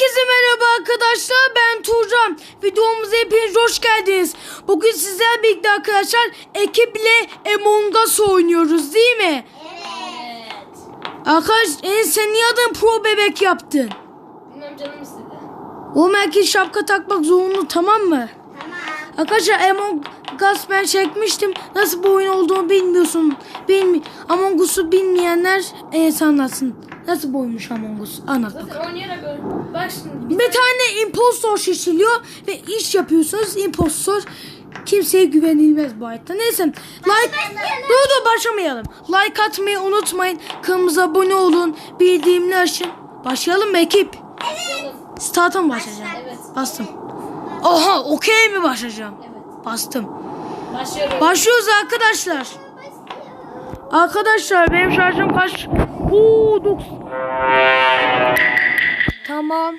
Herkese merhaba arkadaşlar ben Tuğcan. Videomuza hepiniz hoş geldiniz. Bugün sizlerle birlikte arkadaşlar ekiple Among Us oynuyoruz değil mi? Evet. Arkadaş e, sen niye adın pro bebek yaptın? Bilmem canım istedi. Oğlum herkes şapka takmak zorunlu tamam mı? Tamam. Arkadaşlar Among Us ben çekmiştim. Nasıl bu oyun olduğunu bilmiyorsun. Bilmi Among Us'u bilmeyenler e, anlatsın. Nasıl bu oyunmuş Among Us? Anlat bakalım. Oynayarak öyle. Bak şimdi. Bir tane impostor şişiliyor ve iş yapıyorsunuz. Impostor kimseye güvenilmez bu hayatta. Neyse like dur dur başlamayalım. Like atmayı unutmayın. Kanalımıza abone olun. Bildiğimini açın. Başlayalım mı ekip? Evet. Start'a mı başlayacağım? Evet. Bastım. Oha okey mi başlayacağım? Evet. Bastım. Başlıyorum. Başlıyoruz arkadaşlar. Arkadaşlar benim şarjım kaç? Oo, 90. Tamam.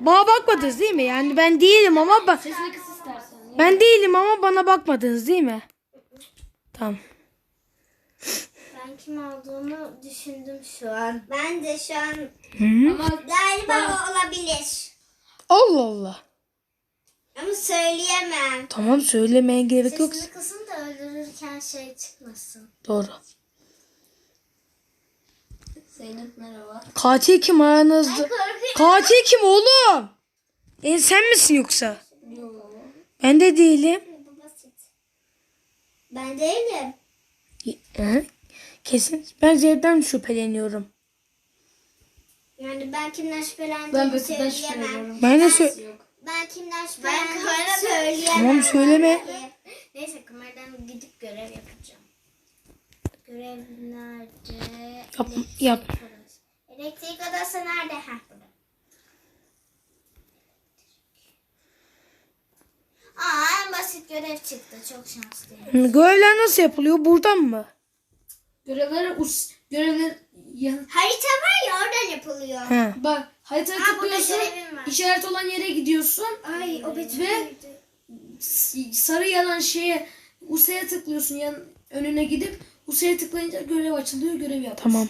Bana bakmadınız değil mi? Yani ben değilim ama bak Sesini kıs istersen. ben değilim ama bana bakmadınız değil mi? Tamam. Ben kim olduğunu düşündüm şu an. Ben de şu an Ama galiba o olabilir. Allah Allah. Ama söyleyemem. Tamam söylemeye gerek yok. Sesini kısın da öldürürken şey çıkmasın. Doğru. Zeynep merhaba. Katil kim aranızda? Katil kim oğlum? E, sen misin yoksa? Yo. Ben de değilim. Ben değilim. Hı? Kesin. Ben Zeyd'den şüpheleniyorum. Yani ben kimden şüphelendiğimi Ben Betül'den söyleyemem. şüpheleniyorum. Ben de sö- Yok. Ben kimden şüphelendiğimi söyleyemem. Tamam, söyleme. Neyse kameradan gidip görev yapacağım. Görev nerede? Yap- Elektrik yap. odası. Elektrik odası nerede? Burada. Aa en basit görev çıktı. Çok şanslıyım. Görevler nasıl yapılıyor? Buradan mı? Görevler us görevler ya, Harita var ya oradan yapılıyor. He. bak Ha, burada tıklıyorsun. görevim var. İşaret olan yere gidiyorsun. Ay o Betül. Ve s- sarı yanan şeye Usa'ya tıklıyorsun yan önüne gidip Usa'ya tıklayınca görev açılıyor görev yap. Tamam.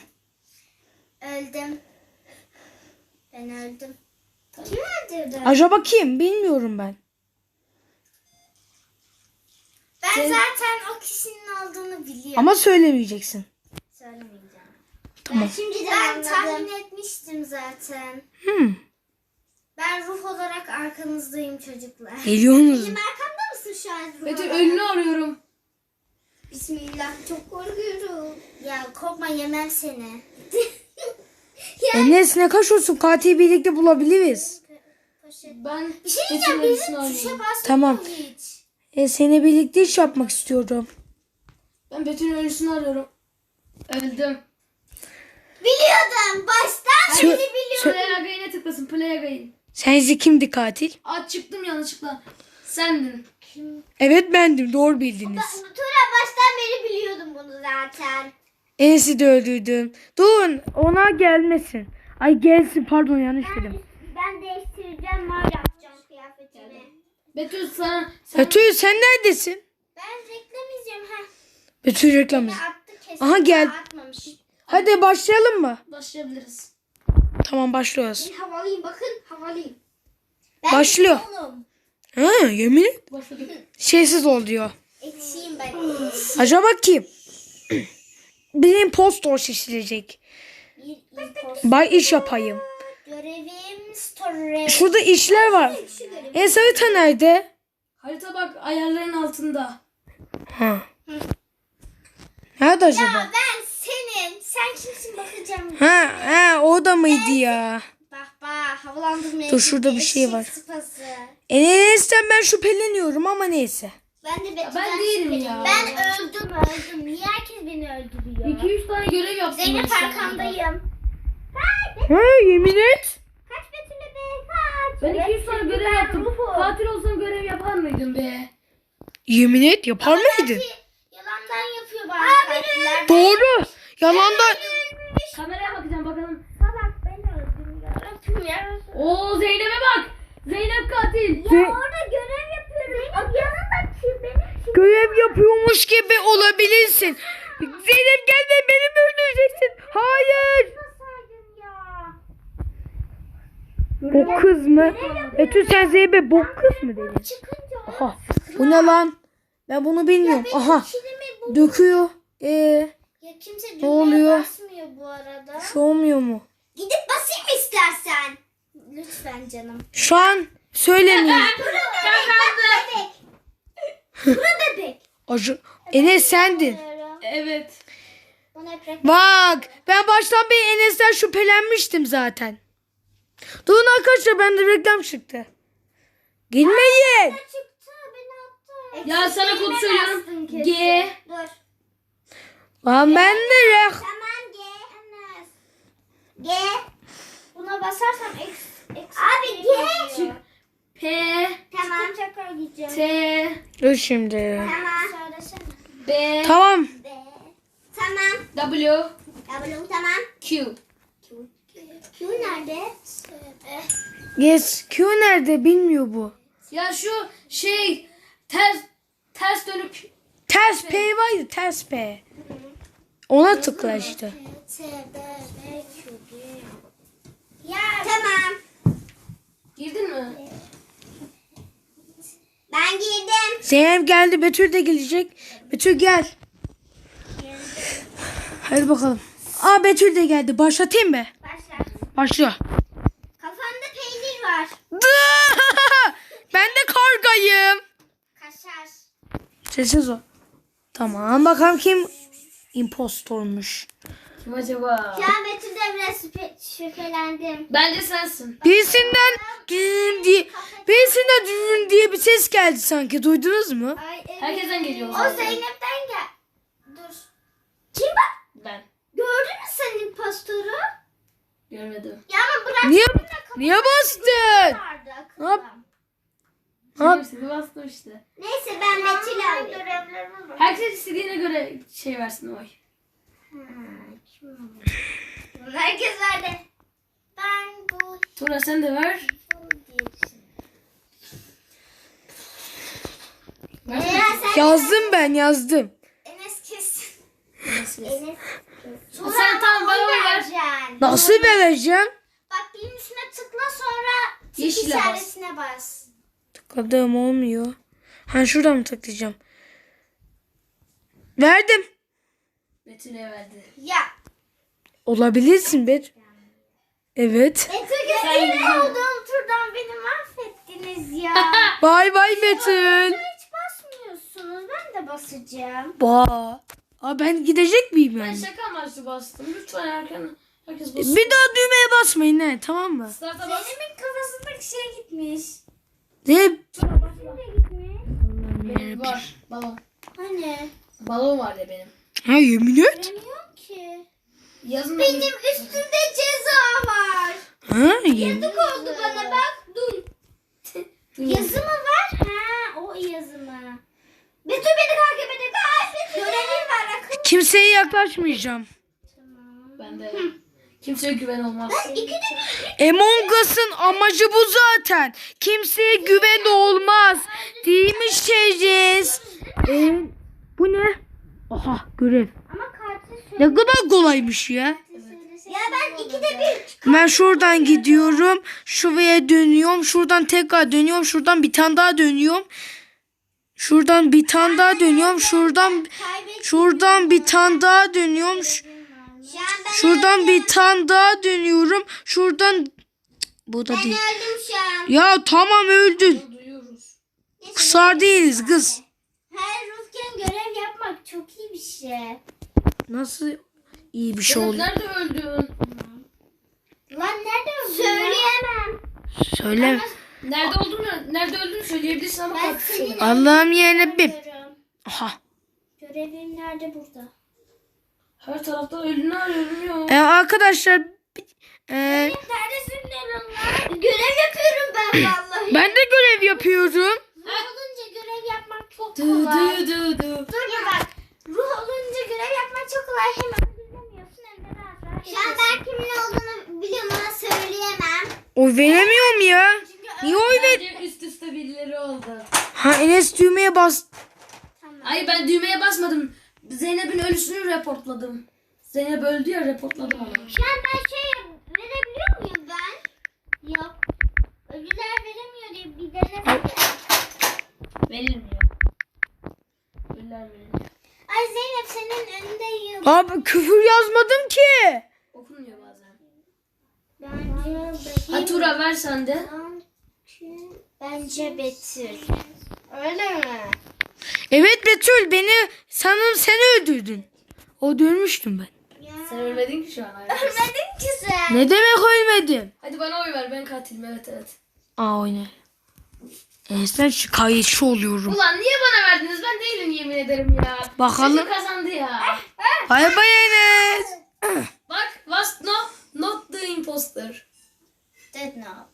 Öldüm. Ben öldüm. Kim öldürdü? Acaba kim? Bilmiyorum ben. Ben zaten o kişinin olduğunu biliyorum. Ama söylemeyeceksin. Söylemeyeceğim. Tamam. Şimdi ben tahmin etmiştim zaten. Hmm. Ben ruh olarak arkanızdayım çocuklar. Geliyorsunuz. Benim arkamda mısın şu an ruh Betül olarak? önünü arıyorum. Bismillah çok korkuyorum. Ya korkma yemem seni. Enes ne kaçıyorsun? Katili birlikte bulabiliriz. Ben Bir şey diyeceğim bizim tuşa basmıyor Tamam. hiç. E, seni birlikte iş yapmak istiyorum. Ben Betül'ün ölüsünü arıyorum. Öldüm. Biliyordum. Baştan Sö- beri biliyordum. Play again'e tıklasın. Play again. Sensi kimdi katil? Aa çıktım yanlışlıkla. Sendin. Evet bendim. Doğru bildiniz. Tura baştan beri biliyordum bunu zaten. Enes'i de öldürdüm. Durun ona gelmesin. Ay gelsin pardon yanlış dedim. Ben değiştireceğim var yapacağım kıyafetimi. Betül sana sen Betül sen neredesin? Ben reklam izliyorum. ha. Betül reklam. Kesin. Aha, gel. Atmamış. Hadi başlayalım mı? başlayabiliriz. Tamam başlıyoruz. Bir havalıyım bakın havalıyım. Başlıyor. Oğlum. Ha yemin et. Şeysiz ol diyor. Eksiğim ben. Acaba kim? Bir impostor imposter. Bay iş yapayım. Görevim story. Şurada işler var. Şu görev. En harita nerede? Harita bak ayarların altında. Ha. Nerede acaba? Ya ben senin. Sen kimsin bakacağım. Ha, ha o da mıydı ya? Bak havalandırmaya Dur, şurada bir şey var. Sıpası. Enes'ten ben şüpheleniyorum ama neyse. Ben de Betül'den ben değilim ya. Ben öldüm öldüm. Niye herkes beni öldürüyor? 2-3 tane görev yaptım. Zeynep arkandayım. Ha yemin et. Kaç Betül'e be kaç. Ben 2-3 tane görev Ben yaptım. Katil olsam görev yapar mıydın be? Yemin et yapar mıydın? Belki Yalandan yapıyor bazı. Doğru. Yalandan. Kameraya bakacağım bakalım. Salak beni öldüm yarabbim yarabbim. Oo Zeynep'e bak. Zeynep katil. Ya orada görev yapıyorum. Zeynep yanında kim benim kim? Görev yapıyormuş gibi olabilirsin. Zeynep gelme beni mi öldüreceksin? Hayır. Nasıl ya? Bok kız mı? Betül sen Zeynep'e bok kız mı dedin? Çıkınca Aha. Bu ne lan? Ben bunu bilmiyorum. Aha. bu. Döküyor. Ee, Ya kimse Ne düğmeye oluyor? basmıyor bu arada. olmuyor mu? Gidip basayım istersen. Lütfen canım. Şu an söylemeyin. bebek. Bura bebek. Acı. Enes sendin. Evet. Bunu hep reklam Bak ben baştan bir Enes'ten şüphelenmiştim zaten. Durun arkadaşlar bende reklam çıktı. Girmeyin. çıktı. Beni attı. Ya sana kod söylüyorum. G. Dur. Lan ben de. Enes. G. Buna basarsam X. X Abi G. P. Tamam. tekrar gideceğim. T. Dur şimdi. Tamam. Söylesene. B. Tamam. B. Tamam. W. W tamam. Q. Q nerede? Yes. Q nerede bilmiyor bu. Ya şu şey ters ters dönüp Ters P var ya ters P. Ona tıkla işte. T, B, B, Q, G. Ya. Tamam. girdin mi? Ben girdim. Zeynep geldi. Betül de gelecek. Betül gel. Hadi bakalım. Aa Betül de geldi. Başlatayım mı? Başla. Başla. Kafanda peynir var. ben de kargayım. Kaşar. Sessiz ol. Tamam bakalım kim impostormuş. Kim acaba? Şu an Betül'de biraz şüphe, şüphelendim. Bence sensin. Birisinden düğün diye birisinden düğün diye bir ses geldi sanki. Duydunuz mu? Ay, evet. Herkesten geliyor o. Zeynep'ten gel. Dur. Kim bak? Ben. Gördün mü sen impostoru? Görmedim. Ya ama bırak. Niye niye bastın? Yap- akıllı. Ha? Hepsini bastım işte. Neyse ben. Görevlerime bak. Herkes istediğine göre şey versin oy. Herkes verdi. Ben bu Tura sen de ver. Yazdım ben yazdım. Enes kesin. Nasıl? Enes. Sen tamam bana ver. vereceksin. Nasıl vereceğim? Bak birinin üstüne tıkla sonra tik Yeşile bas. işaretine bas. Tıkladım olmuyor. Ha şuradan mı tıklayacağım? Verdim. Betül'e verdi. Ya. Olabilirsin Bet. Evet. Betül gözüyle olduğum turdan beni mahvettiniz ya. Bay bay Betül. Hiç basmıyorsunuz. Ben de basacağım. Ba. Aa, ben gidecek miyim Ben yani? şaka amaçlı bastım. Lütfen erken herkes basın. Bir daha düğmeye basmayın he tamam mı? Start'a bas. Zeynep'in kafasındaki şey gitmiş. Ne? Nereye gitmiş? Benim var. Balon. Hani? Balon var ya benim. Ha yemin et. Ki. Benim üstümde ceza var. Ha. Yazık oldu bana bak. Dur. Yazı mı var? Ha o yazı mı? Betül beni takip edin. Ay, Betül. Görevim var. Kimseye yaklaşmayacağım. Ben de. Kimseye güven olmaz. Bir. Among Us'ın amacı bu zaten. Kimseye güven olmaz. Değil mi Şeriz? Ee, bu ne? Aha görev. Ama Ne kadar kolaymış ya. Ya ben ikide bir. Ben şuradan gidiyorum. Şuraya dönüyorum. Şuradan tekrar dönüyorum. Şuradan bir tane daha dönüyorum. Şuradan bir tane daha dönüyorum. Şuradan şuradan bir tane daha dönüyorum. Şuradan bir tane daha dönüyorum. Şuradan bu da değil. öldüm şu an. Ya tamam öldün. Duyuyoruz. Kısar değiliz kız. Her ruhken görev yapmak çok iyi bir şey. Nasıl iyi bir şey oldu? nerede öldün? Lan nerede öldün? Söyleyemem. Söyle. Nerede olduğunu, nerede öldüğünü söyleyebilirsin ama Ben senin Allah'ım yarabbim. Görüyorum. Aha. Görevim nerede burada? Her tarafta ölünü arıyorum ya. Ee, arkadaşlar e, Neredesin lan? Görev yapıyorum ben vallahi. ben de görev yapıyorum. Ruh olunca görev yapmak çok Dı kolay. dı dı dı. Dur bir bak ruh olunca görev yapmak çok kolay. Hem öldüremiyorsun hem de rahat rahat. Şu an ben kimin olduğunu biliyorum ama söyleyemem. Oy veremiyorum ya. Niye oy ver? Üst üste birileri oldu. Ha Enes düğmeye bas. Ay ben düğmeye basmadım. Zeynep'in ölüsünü reportladım. Zeynep öldü ya reportladım onu. Şu an ben şey verebiliyor muyum ben? Yok. Ölüler veremiyor diye bir deneme. Verilmiyor. Ölüler verilmiyor. Ay Zeynep senin önünde yıl. Abi küfür yazmadım ki. Okunmuyor bazen. Bence Ha Tura ver sen de. Bence Betül. Öyle mi? Evet Betül beni sanırım sen öldürdün. O dönmüştüm ben. Sen ölmedin ki şu an. hala. Ölmedin ki sen. Ne demek ölmedim? Hadi bana oy ver ben katilim evet evet. Aa oyna. E sen şikayetçi oluyorum. Ulan niye bana verdiniz? Ben değilim yemin ederim ya. Bakalım. Çocuk kazandı ya. Bay bay Enes. Bak was no not the imposter. Dead now.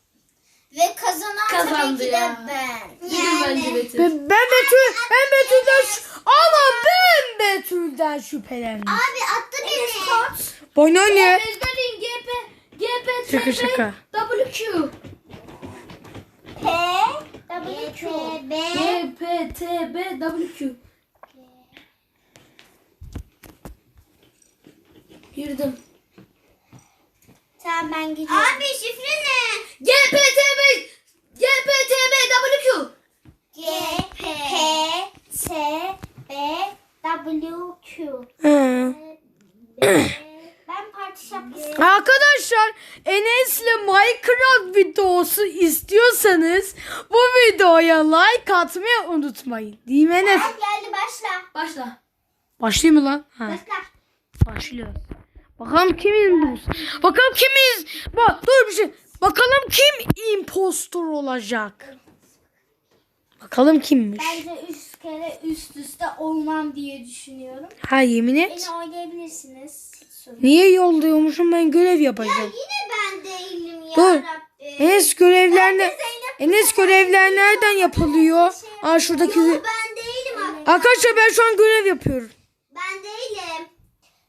Ve kazanan Kazandı tabii ki ya. de ben. Gidin bence Betül. Ben, ben Betül, ben Betül'den şu- ama ben Betül'den şüphelendim. Abi attı beni. Bana ne? Ezberleyin GP GP Şaka şaka. WQ. P. W. Q. B. GP TB WQ. Girdim. Tamam ben gidiyorum. Abi şifre ne? GP TB GP TB WQ. G. P. T. B. W. Q. Hı. ben parti şapkası. Arkadaşlar Enes'le Minecraft videosu istiyorsanız bu videoya like atmayı unutmayın. Değil mi Enes? Tamam geldi başla. Başla. Başlayayım mı lan? Ha, Başla. başlıyoruz. Bakalım kimin bu? Bakalım kimiz? Bak dur bir şey. Bakalım kim impostor olacak? Bakalım kimmiş? Bence üç kere üst üste olmam diye düşünüyorum. Ha yemin et. Beni oynayabilirsiniz. Sorun. Niye yolluyormuşum ben görev yapacağım. Yine ben değilim ya Dur. Rabbim. Enes görevler ne? Enes görevler nereden yapılıyor? Aa şuradaki Yo, ben değilim abi. Arkadaşlar ben şu an görev yapıyorum. Ben değilim.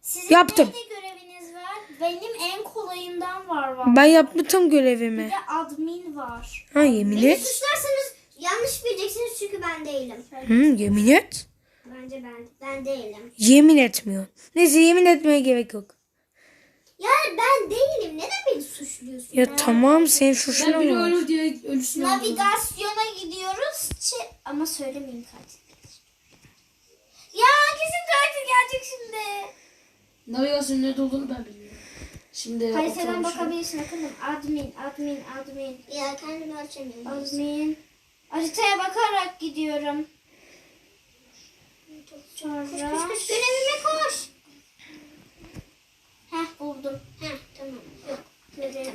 Sizin Yaptım. neyde göreviniz var? Benim en kolayından var var. Ben yaptım Bir görevimi. de admin var. Ha yemin Beni et. suçlarsanız yanlış bileceksiniz çünkü ben değilim. Hı, yemin et. Bence ben ben değilim. Yemin etmiyor. Neyse yemin etmeye gerek yok. Yani ben değilim. Neden beni suçluyorsun? Ya tamam sen Ben şuşuna biri mı? ölür diye ölüsünü öldürdüm. Navigasyona gidiyoruz. Ç- Ama söylemeyin katil. Ya kesin katil gelecek şimdi. Navigasyonun nerede olduğunu ben bilmiyorum. Şimdi Haritadan oturmuşum. bakabilirsin akıllım. Admin, admin, admin. Ya kendimi açamıyorum. Admin. Haritaya bakarak gidiyorum. Sonra... Koş koş koş görevime koş. Heh buldum. Heh tamam. Yok. Görev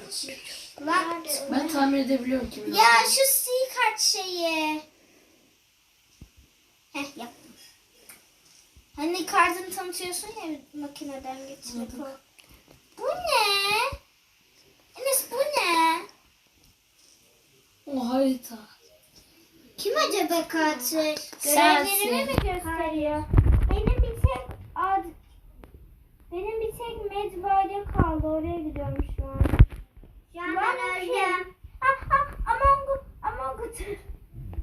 Lan. Ben tahmin edebiliyorum kimin Ya şu C kart şeyi. Heh yaptım. Hani kartını tanıtıyorsun ya makineden geçirip o. Bu ne? Enes bu ne? O harita. Katil? Sensin. Görevlerimi mi gösteriyor? Benim bir tek ad... Benim bir tek medbaya kaldı. Oraya gidiyorum şu an. Şu an ben öldüm. Ah ah Among. Among.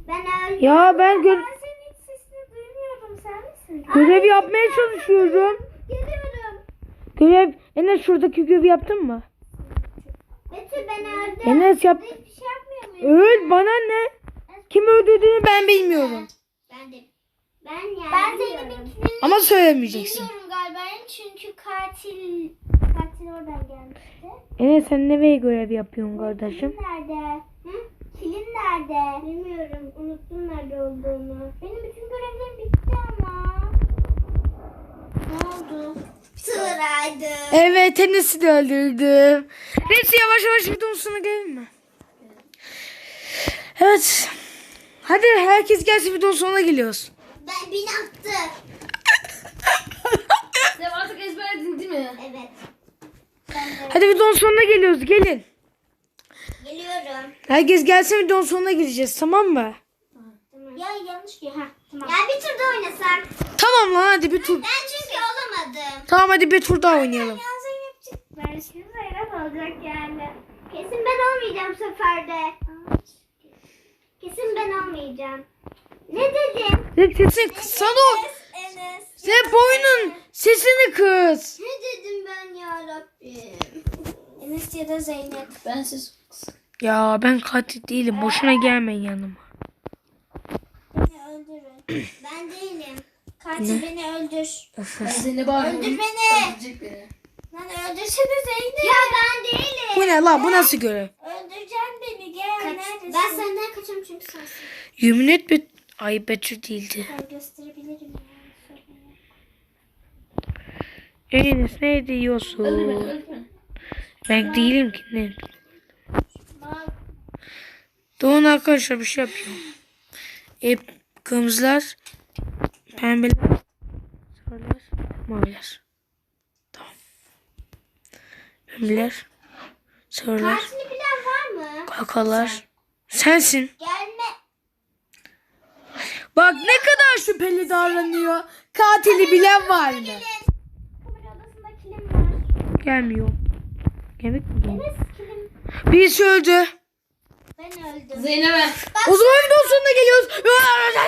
Ben öldüm. Ya ben gö- Ben senin hiç sesini duymuyorum. Sen misin? görev yapmaya çalışıyorum. Geliyorum. Görev Enes şuradaki görevi yaptın mı? Betül ben öldüm. Enes yap. Hiçbir şey yapmıyor muyum? Öl bana ne? Kim öldürdüğünü ben bilmiyorum. Ben de. Ben yani. Ben Zeynep'in kilini Ama söylemeyeceksin. biliyorum galiba çünkü katil katil oradan gelmişti. Enes sen nereye görev yapıyorsun kardeşim? Kilin nerede? Hı? Kilin nerede? Bilmiyorum. Unuttum nerede olduğunu. Benim bütün görevlerim bitti ama. Ne oldu? Sıraydı. Evet Enes'i de öldürdüm. Neyse yavaş yavaş videonun sonuna gelelim mi? Evet. Hadi herkes gelsin videonun sonuna geliyoruz. Ben beni attı. Sen artık ezberledin değil mi? Evet. Ben de Hadi videonun sonuna geliyoruz gelin. geliyorum. Herkes gelsin videonun sonuna gireceğiz tamam mı? Tamam. Ya yanlış ki. Ha, tamam. Ya bir tur da oynasak. Tamam lan hadi bir tur. Ben çünkü olamadım. Tamam hadi bir tur daha oynayalım. Ya Zeynep Ben şimdi Zeynep olacak yani. Kesin ben olmayacağım bu seferde. Kesin ben olmayacağım. Ne dedim? Sen sesini kıssana o. Enes. Sen boynun sesini kız. Ne dedim ben ya Rabbim? Enes ya da Zeynep. Ben siz Ya ben katil değilim. Boşuna gelmeyin yanıma. Beni öldürün. ben değilim. Katil beni öldür. Arıyorum. Öldür beni. Öldürecek beni. Lan öldürsene Zeynep. Ya ben değilim. Bu ne lan? Bu nasıl görev? Öldüreceksin beni gel. Neredesin? Ben senden kaçıyorum çünkü sensin. Yemin et bet Ay Betül değildi. Ben gösterebilirim ya. Enes ne diyorsun? Ben değilim ki ne? Doğun arkadaşlar bir şey yapıyor. E, kırmızılar, pembeler, sarılar, maviler. Pembeler, sarılar, Katili bilen var mı? kakalar. Sensin. Gelme. Bak ne kadar şüpheli davranıyor. Katili bilen var mı? Kamera odasında kilim var. Gelmiyor. Gelmek mi? kilim. Birisi öldü. Ben öldüm. Zeynep'e. O zaman videonun sonuna geliyoruz. Dur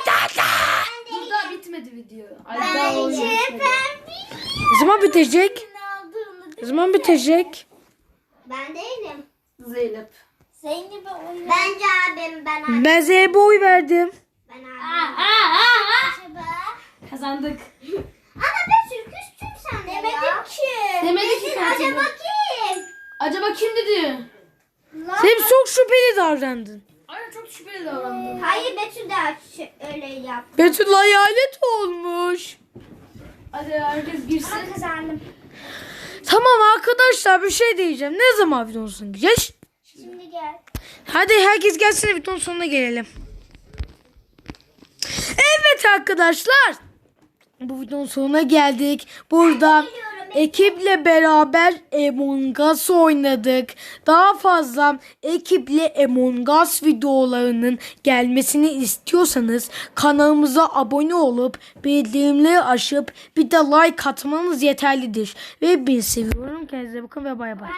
daha bitmedi video. Ay, Ben daha bitmedi. Ne zaman bitecek? Ne zaman bitecek? Ben değilim. Zeynep. Zeynep'e oyun. Bence abim ben abim. Ben Zeynep'e oy verdim. Ben abim. Aa aa aa. Acaba? Kazandık. Ana ben sürküstüm sen Demedim ki. Demedi ki. Acaba kim? Acaba kim dedi? Lan. Zeynep çok şüpheli davrandın. Ay çok şüpheli davrandı. Hayır Betül de ş- öyle yap. Betül hayalet olmuş. Hadi herkes girsin. Kazandım. Tamam arkadaşlar bir şey diyeceğim. Ne zaman videonun sonuna geleceğiz? Şimdi gel. Hadi herkes gelsin de videonun sonuna gelelim. Evet arkadaşlar. Bu videonun sonuna geldik. Burada ekiple beraber Among Us oynadık. Daha fazla ekiple Among Us videolarının gelmesini istiyorsanız kanalımıza abone olup bildirimleri açıp bir de like atmanız yeterlidir. Ve bir seviyorum. Kendinize bakın ve. Bay bay.